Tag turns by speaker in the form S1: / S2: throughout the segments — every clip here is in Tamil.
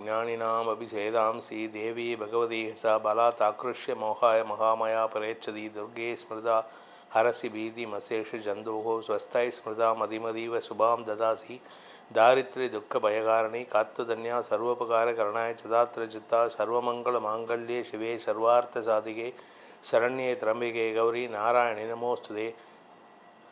S1: ஞானினாம் அபிஷேதாம்சி தேவி பகவதி ச பலா தாக்ருஷ்ய மோகாய மகாமயா பரேச்சதி துர்கே ஸ்மிருதா ஹரசி பீதி மசேஷு ஜந்தோகோ ஸ்வஸ்தாய் ஸ்மிருதா மதிமதீவ சுபாம் ததாசி தாரித்ரி துக்க பயகாரணி காத்துதன்யா சர்வோபகார கருணாய சதாத்திர சர்வமங்கள மாங்கல்யே சிவே சர்வார்த்த சாதிகே சரண்யே திரம்பிகே கௌரி நாராயணி நமோஸ்துதே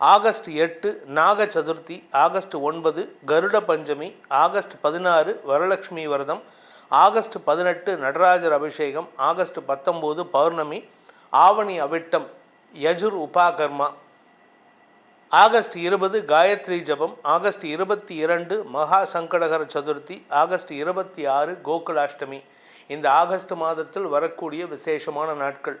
S1: ஆகஸ்ட் எட்டு நாக சதுர்த்தி ஆகஸ்ட் ஒன்பது கருட பஞ்சமி ஆகஸ்ட் பதினாறு வரலட்சுமி விரதம் ஆகஸ்ட் பதினெட்டு நடராஜர் அபிஷேகம் ஆகஸ்ட் பத்தொம்போது பௌர்ணமி ஆவணி அவிட்டம் யஜுர் உபாகர்மா. ஆகஸ்ட் இருபது காயத்ரி ஜபம் ஆகஸ்ட் இருபத்தி இரண்டு மகா சங்கடகர சதுர்த்தி ஆகஸ்ட் இருபத்தி ஆறு கோகுலாஷ்டமி. இந்த ஆகஸ்ட் மாதத்தில் வரக்கூடிய விசேஷமான நாட்கள்.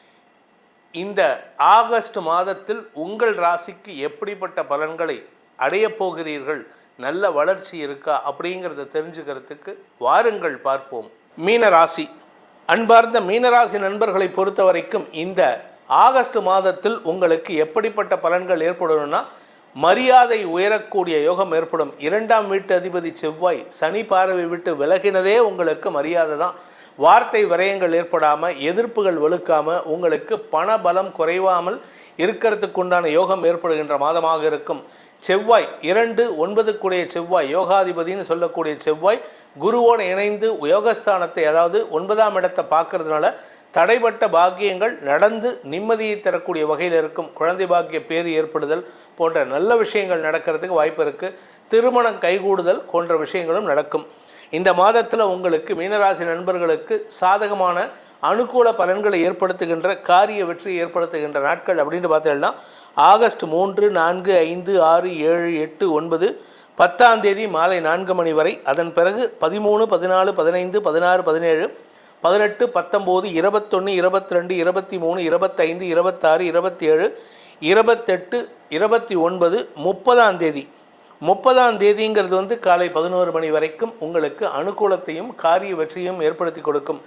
S1: இந்த ஆகஸ்ட் மாதத்தில் உங்கள் ராசிக்கு எப்படிப்பட்ட பலன்களை அடையப் போகிறீர்கள்? நல்ல வளர்ச்சி இருக்கா? அப்படிங்கிறத தெரிஞ்சுக்கிறதுக்கு வாருங்கள் பார்ப்போம். மீன ராசி அன்பார்ந்த மீனராசி நண்பர்களை பொறுத்த வரைக்கும் இந்த ஆகஸ்ட் மாதத்தில் உங்களுக்கு எப்படிப்பட்ட பலன்கள் ஏற்படணும்னா மரியாதை உயரக்கூடிய யோகம் ஏற்படும். இரண்டாம் வீட்டு அதிபதி செவ்வாய் சனி பார்வை விட்டு விலகினதே உங்களுக்கு மரியாதை தான். வார்த்தை விரயங்கள் ஏற்படாமல் எதிர்ப்புகள் வலுக்காமல் உங்களுக்கு பண பலம் குறைவாமல் இருக்கிறதுக்குண்டான யோகம் ஏற்படுகின்ற மாதமாக இருக்கும். செவ்வாய் இரண்டு ஒன்பதுக்குடைய செவ்வாய் யோகாதிபதினு சொல்லக்கூடிய செவ்வாய் குருவோடு இணைந்து யோகஸ்தானத்தை அதாவது ஒன்பதாம் இடத்தை பார்க்கறதுனால தடைப்பட்ட பாக்கியங்கள் நடந்து நிம்மதியை தரக்கூடிய வகையில் இருக்கும். குழந்தை பாக்கிய பேர் ஏற்படுதல் போன்ற நல்ல விஷயங்கள் நடக்கிறதுக்கு வாய்ப்பு இருக்குது திருமணம் கைகூடுதல் போன்ற விஷயங்களும் நடக்கும். இந்த மாதத்தில் உங்களுக்கு மீனராசி நண்பர்களுக்கு சாதகமான அனுகூல பலன்களை ஏற்படுத்துகின்ற காரிய வெற்றியை ஏற்படுத்துகின்ற நாட்கள் அப்படின்னு பார்த்தீங்கன்னா ஆகஸ்ட் மூன்று நான்கு ஐந்து ஆறு ஏழு எட்டு ஒன்பது பத்தாம் தேதி மாலை நான்கு மணி வரை. அதன் பிறகு பதிமூணு பதினாலு பதினைந்து பதினாறு பதினேழு பதினெட்டு பத்தொம்போது இருபத்தொன்று இருபத்தி ரெண்டு இருபத்தி மூணு இருபத்தைந்து இருபத்தாறு இருபத்தி ஏழு இருபத்தெட்டு இருபத்தி ஒன்பது முப்பதாம் தேதி. முப்பதாம் தேதிங்கிறது வந்து காலை பதினோரு மணி வரைக்கும் உங்களுக்கு அனுகூலத்தையும் காரிய வெற்றியும் ஏற்படுத்தி கொடுக்கும்.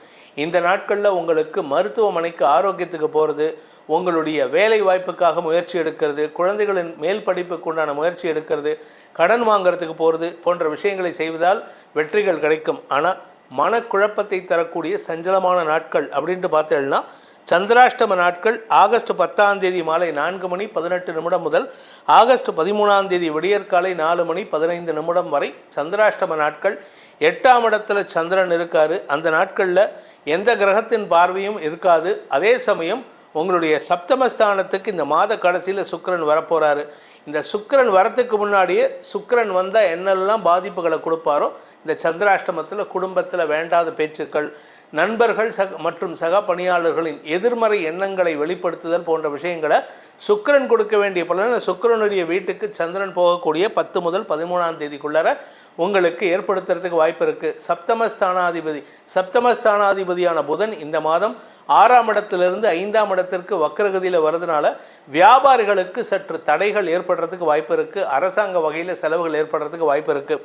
S1: இந்த நாட்களில் உங்களுக்கு மருத்துவமனைக்கு ஆரோக்கியத்துக்கு போகிறது உங்களுடைய வேலை வாய்ப்புக்காக முயற்சி எடுக்கிறது குழந்தைகளின் மேல் படிப்புக்கு உண்டான முயற்சி எடுக்கிறது கடன் வாங்குறதுக்கு போகிறது போன்ற விஷயங்களை செய்வதால் வெற்றிகள் கிடைக்கும். ஆனால் மனக்குழப்பத்தை தரக்கூடிய சஞ்சலமான நாட்கள் அப்படின்ட்டு பார்த்தேன்னா சந்திராஷ்டம நாட்கள் ஆகஸ்ட் பத்தாம் தேதி மாலை நான்கு மணி பதினெட்டு நிமிடம் முதல் ஆகஸ்ட் பதிமூணாம் தேதி விடியற்காலை நாலு மணி பதினைந்து நிமிடம் வரை சந்திராஷ்டம நாட்கள். எட்டாம் இடத்துல சந்திரன் இருக்காரு. அந்த நாட்களில் எந்த கிரகத்தின் பார்வையும் இருக்காது. அதே சமயம் உங்களுடைய சப்தமஸ்தானத்துக்கு இந்த மாத கடைசியில் சுக்கிரன் வரப்போகிறாரு இந்த சுக்கரன் வரத்துக்கு முன்னாடியே சுக்கிரன் வந்தால் என்னெல்லாம் பாதிப்புகளை கொடுப்பாரோ இந்த சந்திராஷ்டமத்தில் குடும்பத்தில் வேண்டாத பேச்சுக்கள் நண்பர்கள் சக மற்றும் சக பணியாளர்களின் எதிர்மறை எண்ணங்களை வெளிப்படுத்துதல் போன்ற விஷயங்களை சுக்கிரன் கொடுக்க வேண்டிய பலன் சுக்கரனுடைய வீட்டுக்கு சந்திரன் போகக்கூடிய பத்து முதல் பதிமூணாம் தேதிக்குள்ளார உங்களுக்கு ஏற்படுத்துறதுக்கு வாய்ப்பு இருக்குது சப்தமஸ்தானாதிபதி சப்தமஸ்தானாதிபதியான புதன் இந்த மாதம் ஆறாம் இடத்திலிருந்து ஐந்தாம் இடத்திற்கு வக்கரகதியில் வர்றதுனால வியாபாரிகளுக்கு சற்று தடைகள் ஏற்படுறதுக்கு வாய்ப்பு இருக்குது அரசாங்க வகையில் செலவுகள் ஏற்படுறதுக்கு வாய்ப்பு இருக்குது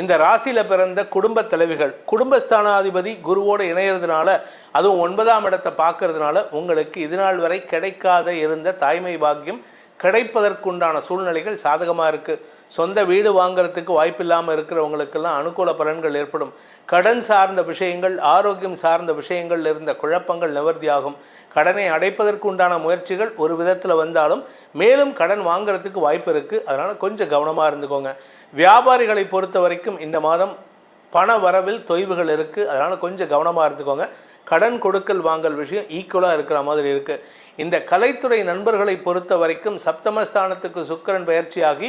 S1: இந்த ராசியில் பிறந்த குடும்ப தலைவிகள் குடும்பஸ்தானாதிபதி குருவோடு இணையிறதுனால அதுவும் ஒன்பதாம் இடத்தை பார்க்கறதுனால உங்களுக்கு இதுநாள் வரை கிடைக்காத இருந்த தாய்மை பாக்கியம் கிடைப்பதற்குண்டான சூழ்நிலைகள் சாதகமாக இருக்குது சொந்த வீடு வாங்குறதுக்கு வாய்ப்பில்லாமல் இருக்கிறவங்களுக்கெல்லாம் அனுகூல பலன்கள் ஏற்படும். கடன் சார்ந்த விஷயங்கள் ஆரோக்கியம் சார்ந்த விஷயங்கள் இருந்த குழப்பங்கள் நிவர்த்தியாகும். கடனை அடைப்பதற்கு உண்டான முயற்சிகள் ஒரு விதத்தில் வந்தாலும் மேலும் கடன் வாங்குறதுக்கு வாய்ப்பு இருக்குது அதனால் கொஞ்சம் கவனமாக இருந்துக்கோங்க. வியாபாரிகளை பொறுத்த வரைக்கும் இந்த மாதம் பண வரவில் தொய்வுகள் இருக்குது அதனால் கொஞ்சம் கவனமாக இருந்துக்கோங்க. கடன் கொடுக்கல் வாங்கல் விஷயம் ஈக்குவலாக இருக்கிற மாதிரி இருக்குது இந்த கலைத்துறை நண்பர்களை பொறுத்த வரைக்கும் சப்தமஸ்தானத்துக்கு சுக்கரன் பயிற்சியாகி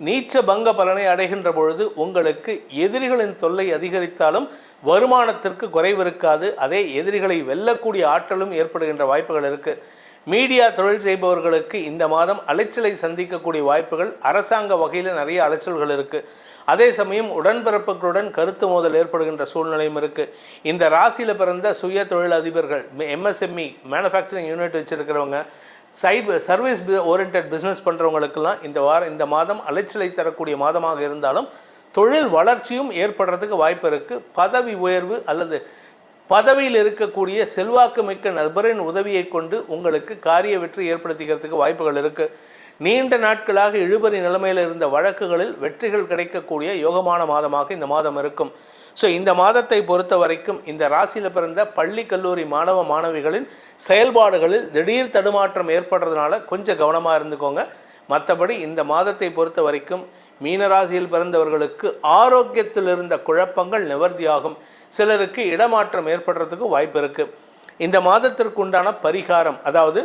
S1: நீச்ச பங்க பலனை அடைகின்ற பொழுது உங்களுக்கு எதிரிகளின் தொல்லை அதிகரித்தாலும் வருமானத்திற்கு குறைவு இருக்காது. அதே எதிரிகளை வெல்லக்கூடிய ஆற்றலும் ஏற்படுகின்ற வாய்ப்புகள் இருக்குது மீடியா தொழில் செய்பவர்களுக்கு இந்த மாதம் அலைச்சலை சந்திக்கக்கூடிய வாய்ப்புகள் அரசாங்க வகையில் நிறைய அலைச்சல்கள் இருக்குது அதே சமயம் உடன்பிறப்புகளுடன் கருத்து மோதல் ஏற்படுகின்ற சூழ்நிலையும் இருக்குது இந்த ராசியில் பிறந்த சுய தொழில் அதிபர்கள் எம்எஸ்எம்இ மேனுஃபேக்சரிங் யூனிட் வச்சுருக்கிறவங்க சைடு சர்வீஸ் ஓரியன்ட் பிஸ்னஸ் பண்ணுறவங்களுக்கெல்லாம் இந்த வாரம் இந்த மாதம் அலைச்சலை தரக்கூடிய மாதமாக இருந்தாலும் தொழில் வளர்ச்சியும் ஏற்படுறதுக்கு வாய்ப்பு இருக்குது பதவி உயர்வு அல்லது பதவியில் இருக்கக்கூடிய செல்வாக்கு மிக்க நபரின் உதவியை கொண்டு உங்களுக்கு காரிய வெற்றி ஏற்படுத்திக்கிறதுக்கு வாய்ப்புகள் இருக்குது நீண்ட நாட்களாக இழுபறி நிலைமையில் இருந்த வழக்குகளில் வெற்றிகள் கிடைக்கக்கூடிய யோகமான மாதமாக இந்த மாதம் இருக்கும். ஸோ இந்த மாதத்தை பொறுத்த வரைக்கும் இந்த ராசியில் பிறந்த பள்ளி கல்லூரி மாணவ மாணவிகளின் செயல்பாடுகளில் திடீர் தடுமாற்றம் ஏற்படுறதுனால கொஞ்சம் கவனமாக இருந்துக்கோங்க. மற்றபடி இந்த மாதத்தை பொறுத்த வரைக்கும் மீனராசியில் பிறந்தவர்களுக்கு ஆரோக்கியத்தில் இருந்த குழப்பங்கள் நிவர்த்தியாகும். சிலருக்கு இடமாற்றம் ஏற்படுறதுக்கு வாய்ப்பு இருக்குது இந்த மாதத்திற்கு உண்டான பரிகாரம் அதாவது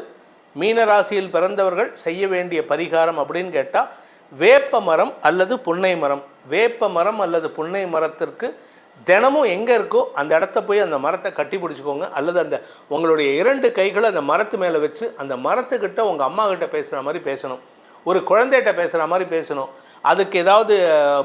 S1: மீனராசியில் பிறந்தவர்கள் செய்ய வேண்டிய பரிகாரம் அப்படின்னு கேட்டால் வேப்ப மரம் அல்லது புன்னை மரம். வேப்ப மரம் அல்லது புன்னை மரத்திற்கு தினமும் எங்கே இருக்கோ அந்த இடத்த போய் அந்த மரத்தை கட்டி பிடிச்சிக்கோங்க. அல்லது அந்த உங்களுடைய இரண்டு கைகளை அந்த மரத்து மேலே வச்சு அந்த மரத்துக்கிட்ட உங்கள் அம்மா கிட்ட பேசுகிற மாதிரி பேசணும். ஒரு குழந்தைகிட்ட பேசுகிற மாதிரி பேசணும். அதுக்கு ஏதாவது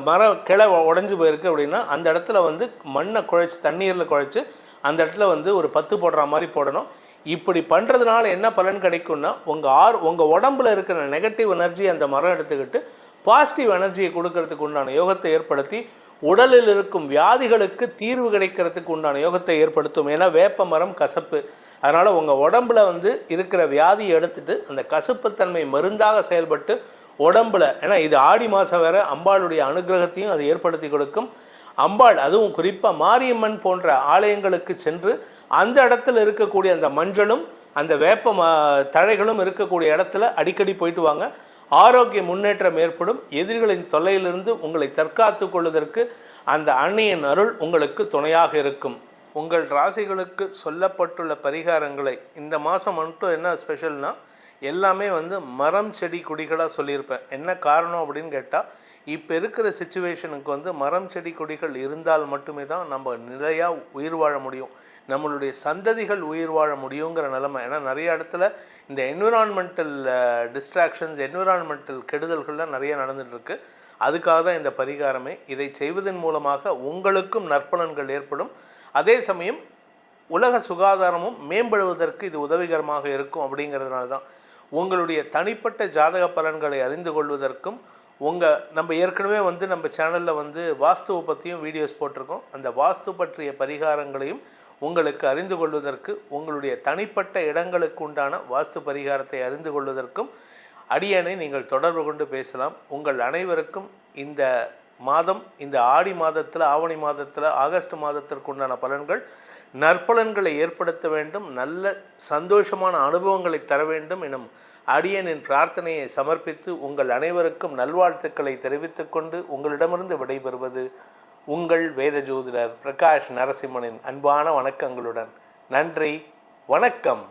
S1: மரம் கிளை உடஞ்சி போயிருக்கு அப்படின்னா அந்த இடத்துல வந்து மண்ணை குழைச்சி தண்ணீரில் குழைச்சி அந்த இடத்துல வந்து ஒரு பத்து போடுற மாதிரி போடணும். இப்படி பண்ணுறதுனால என்ன பலன் கிடைக்கும்னா உங்கள் ஆர் உங்கள் உடம்புல இருக்கிற நெகட்டிவ் எனர்ஜி அந்த மரம் எடுத்துக்கிட்டு பாசிட்டிவ் எனர்ஜியை கொடுக்கறதுக்கு உண்டான யோகத்தை ஏற்படுத்தி உடலில் இருக்கும் வியாதிகளுக்கு தீர்வு கிடைக்கிறதுக்கு உண்டான யோகத்தை ஏற்படுத்தும். ஏன்னா வேப்ப மரம் கசப்பு. அதனால் உங்கள் உடம்புல வந்து இருக்கிற வியாதியை எடுத்துட்டு அந்த கசப்புத்தன்மை மருந்தாக செயல்பட்டு உடம்புல ஏன்னா இது ஆடி மாதம் வேறு அம்பாளுடைய அனுகிரகத்தையும் அது ஏற்படுத்தி கொடுக்கும். அம்பாள் அதுவும் குறிப்பாக மாரியம்மன் போன்ற ஆலயங்களுக்கு சென்று அந்த இடத்துல இருக்கக்கூடிய அந்த மஞ்சளும் அந்த வேப்ப ம- தழைகளும் இருக்கக்கூடிய இடத்துல அடிக்கடி போயிட்டு வாங்க. ஆரோக்கிய முன்னேற்றம் ஏற்படும். எதிரிகளின் தொல்லையிலிருந்து உங்களை தற்காத்து கொள்வதற்கு அந்த அன்னையின் அருள் உங்களுக்கு துணையாக இருக்கும். உங்கள் ராசிகளுக்கு சொல்லப்பட்டுள்ள பரிகாரங்களை இந்த மாதம் மட்டும் என்ன ஸ்பெஷல்னால் எல்லாமே வந்து மரம் செடி கொடிகளாக சொல்லியிருப்பேன். என்ன காரணம் அப்படின்னு கேட்டால் இப்போ இருக்கிற சுச்சுவேஷனுக்கு வந்து மரம் செடி கொடிகள் இருந்தால் மட்டுமே தான் நம்ம நிலையாக உயிர் வாழ முடியும். நம்மளுடைய சந்ததிகள் உயிர் வாழ முடியுங்கிற நிலைமை. ஏன்னா நிறைய இடத்துல இந்த என்விரான்மெண்டல் டிஸ்ட்ராக்ஷன்ஸ் என்விரான்மெண்டல் கெடுதல்கள்லாம் நிறைய நடந்துகிட்ருக்கு அதுக்காக தான் இந்த பரிகாரமே. இதை செய்வதன் மூலமாக உங்களுக்கும் நற்பலன்கள் ஏற்படும். அதே சமயம் உலக சுகாதாரமும் மேம்படுவதற்கு இது உதவிகரமாக இருக்கும் அப்படிங்கிறதுனால தான். உங்களுடைய தனிப்பட்ட ஜாதக பலன்களை அறிந்து கொள்வதற்கும் உங்கள் நம்ம ஏற்கனவே வந்து நம்ம சேனலில் வந்து வாஸ்துவை பற்றியும் வீடியோஸ் போட்டிருக்கோம். அந்த வாஸ்து பற்றிய பரிகாரங்களையும் உங்களுக்கு அறிந்து கொள்வதற்கு உங்களுடைய தனிப்பட்ட இடங்களுக்கு உண்டான வாஸ்து பரிகாரத்தை அறிந்து கொள்வதற்கும் அடியனை நீங்கள் தொடர்பு கொண்டு பேசலாம். உங்கள் அனைவருக்கும் இந்த மாதம் இந்த ஆடி மாதத்தில் ஆவணி மாதத்தில் ஆகஸ்ட் மாதத்திற்கு உண்டான பலன்கள் நற்பலன்களை ஏற்படுத்த வேண்டும் நல்ல சந்தோஷமான அனுபவங்களை தர வேண்டும் எனும் அடியனின் பிரார்த்தனையை சமர்ப்பித்து உங்கள் அனைவருக்கும் நல்வாழ்த்துக்களை தெரிவித்துக் கொண்டு உங்களிடமிருந்து விடைபெறுவது உங்கள் வேத ஜோதிடர் பிரகாஷ் நரசிம்மனின் அன்பான வணக்கங்களுடன். நன்றி வணக்கம்.